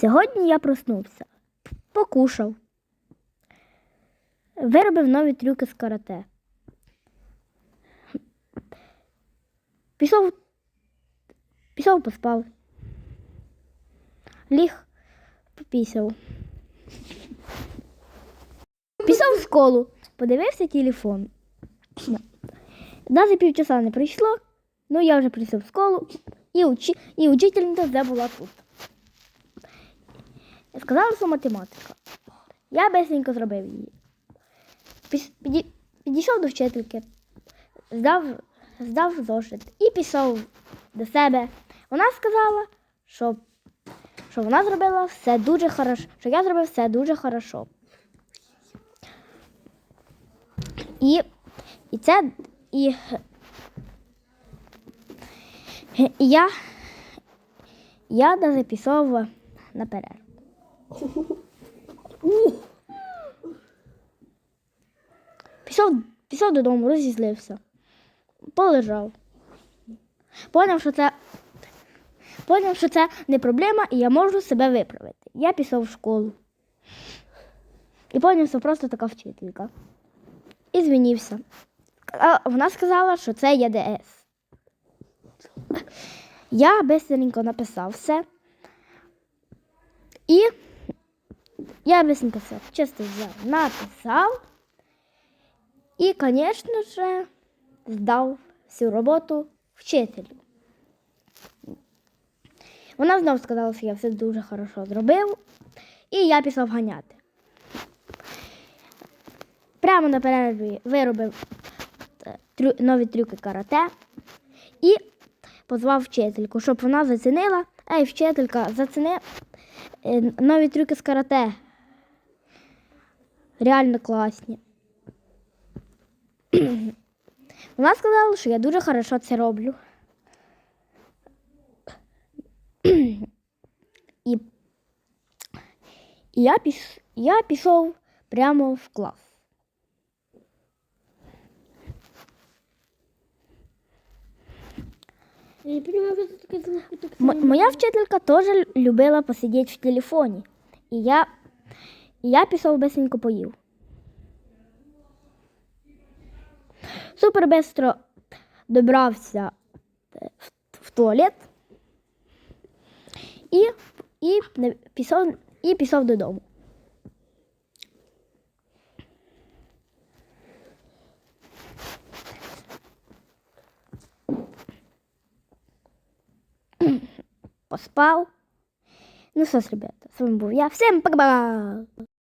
Сьогодні я проснувся, покушав, виробив нові трюки з карате. Пішов, пішов поспав. Ліг, попісяв. Пішов в школу, подивився телефон. Навіть півчаса не пройшло, ну я вже прийшов в школу, і, учи, і учительниця вже була тут. Сказала, що математика. Я бесенько зробив її. Підійшов до вчительки, здав, здав зошит і пішов до себе. Вона сказала, що, що вона зробила все дуже хорошо, що я зробив все дуже хорошо. І, і це і, і я, я даже пішов на перерву. Пішов, пішов додому, розізлився, полежав. Поняв, що це, поняв, що це не проблема, і я можу себе виправити. Я пішов в школу. І поняв, що просто така вчителька. І звінівся. А Вона сказала, що це ЄДС. Я бистренько написав все. І я бистренько все чисто взяв, написав. І, звісно ж, здав всю роботу вчителю. Вона знову сказала, що я все дуже хорошо зробив, і я пішов ганяти. Прямо на перерві виробив е, трю, нові трюки карате і позвав вчительку, щоб вона зацінила. Ей, вчителька, заціни е, нові трюки з карате. Реально класні. Вона сказала, що я дуже хорошо це роблю. І, і я, піш, я пішов прямо в клас. Я не понимаю, що це таке звук. Так М- моя вчителька теж любила посидіти в телефоні. І я, і я пішов бисенько поїв. Супер бистро добрався е, в, туалет і, і, пішов, і пішов додому. Поспав. Ну що ж, ребята, з вами був я. Всім пока!